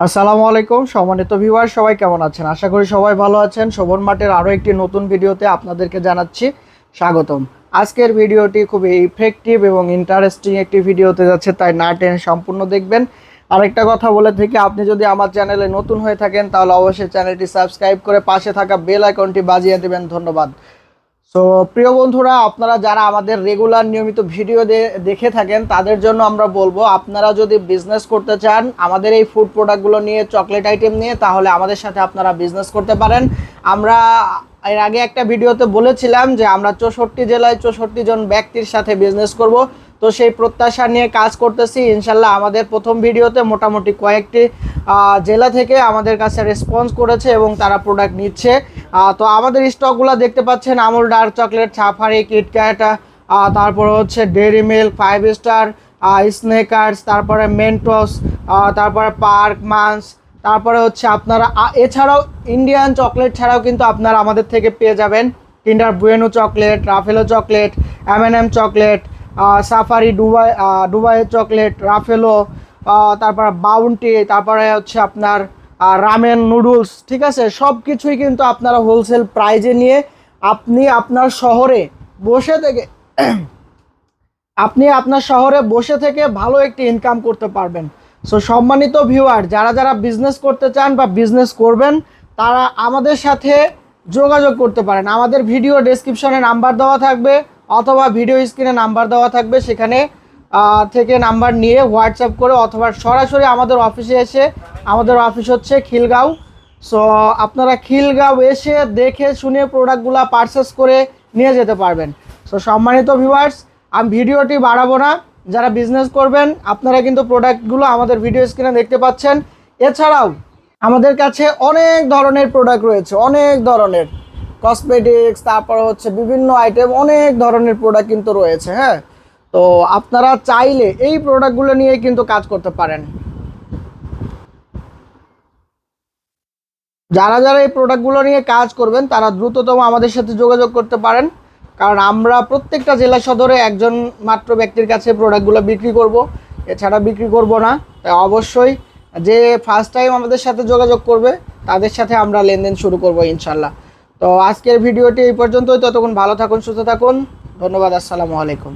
আসসালামু আলাইকুম, সম্মানিত ভিউয়ার সবাই কেমন আছেন? আশা করি সবাই ভালো আছেন। শোভন মাঠের আরও একটি নতুন ভিডিওতে আপনাদেরকে জানাচ্ছি স্বাগতম। আজকের ভিডিওটি খুবই ইফেক্টিভ এবং ইন্টারেস্টিং একটি ভিডিওতে যাচ্ছে, তাই না টেনে সম্পূর্ণ দেখবেন। আরেকটা কথা বলে থেকে, আপনি যদি আমার চ্যানেলে নতুন হয়ে থাকেন, তাহলে অবশ্যই চ্যানেলটি সাবস্ক্রাইব করে পাশে থাকা বেল আইকনটি বাজিয়ে দেবেন। ধন্যবাদ। সো প্রিয় বন্ধুরা, আপনারা যারা আমাদের রেগুলার নিয়মিত ভিডিও দেখে থাকেন, তাদের জন্য আমরা বলব, আপনারা যদি বিজনেস করতে চান, আমাদের এই ফুড প্রোডাক্টগুলো নিয়ে চকলেট আইটেম নিয়ে, তাহলে আমাদের সাথে আপনারা বিজনেস করতে পারেন। আমরা এর আগে একটা ভিডিওতে বলেছিলাম যে, আমরা চৌষট্টি জেলায় চৌষট্টি জন ব্যক্তির সাথে বিজনেস করব। তো সেই প্রত্যাশা নিয়ে কাজ করতেছি। ইনশাল্লাহ আমাদের প্রথম ভিডিওতে মোটামুটি কয়েকটি জেলা থেকে আমাদের কাছে রেসপন্স করেছে এবং তারা প্রোডাক্ট নিচ্ছে। তো আমাদের স্টকগুলো দেখতে পাচ্ছেন, Amul dark chocolate, Safari KitKat তারপরে হচ্ছে Dairy Milk Five Star Snickers তারপরে মেন্টোস তারপরে পার্ক মান্স তারপরে হচ্ছে আপনারা এছাড়াও ইন্ডিয়ান চকলেট ছাড়াও কিন্তু আপনারা আমাদের থেকে পেয়ে যাবেন। Kinder Bueno chocolate Raffaello chocolate M chocolate Safari Dubai Dubai chocolate Raffaello তারপরে বাউন্টি তারপরে হচ্ছে আপনার রামেন নুডলস ঠিক আছে? সব কিছুই কিন্তু আপনারা হোলসেল প্রাইজে নিয়ে আপনি আপনার শহরে বসে থেকে আপনি আপনার শহরে বসে থেকে ভালো একটি ইনকাম করতে পারবেন। সো সম্মানিত ভিউয়ার যারা যারা বিজনেস করতে চান বা বিজনেস করবেন, তারা আমাদের সাথে যোগাযোগ করতে পারেন। আমাদের ভিডিও ডেসক্রিপশনে নাম্বার দেওয়া থাকবে। অথবা ভিডিও স্ক্রিনে নাম্বার দেওয়া থাকবে, সেখানে থেকে নাম্বার নিয়ে হোয়াটসঅ্যাপ করে অথবা সরাসরি আমাদের অফিসে এসে, আমাদের অফিস হচ্ছে খিলগাঁও। সো আপনারা খিলগাঁও এসে দেখে শুনে প্রোডাক্টগুলো পারচেস করে নিয়ে যেতে পারবেন। সো সম্মানিত ভিউয়ার্স আমি ভিডিওটি বাড়াবো না। যারা বিজনেস করবেন, আপনারা কিন্তু প্রোডাক্টগুলো আমাদের ভিডিও স্ক্রিনে দেখতে পাচ্ছেন। এছাড়াও, আমাদের কাছে অনেক ধরনের প্রোডাক্ট রয়েছে, অনেক ধরনের। কসমেটিক্স তারপর হচ্ছে বিভিন্ন আইটেম অনেক ধরনের প্রোডাক্ট কিন্তু রয়েছে হ্যাঁ? তো আপনারা চাইলে এই প্রোডাক্টগুলো নিয়ে কিন্তু কাজ করতে পারেন। যারা যারা এই প্রোডাক্টগুলো নিয়ে কাজ করবেন, তারা দ্রুততম আমাদের সাথে যোগাযোগ করতে পারেন। কারণ আমরা প্রত্যেকটা জেলা সদরে একজন মাত্র ব্যক্তির কাছে প্রোডাক্টগুলো বিক্রি করব। এছাড়া বিক্রি করব না। তাই অবশ্যই যে ফার্স্ট টাইম আমাদের সাথে যোগাযোগ করবে, তাদের সাথে আমরা লেনদেন শুরু করব ইনশাল্লাহ। তো আজকের ভিডিওটি এই পর্যন্তই। ততক্ষণ ভালো থাকুন সুস্থ থাকুন। ধন্যবাদ আসসালামু আলাইকুম।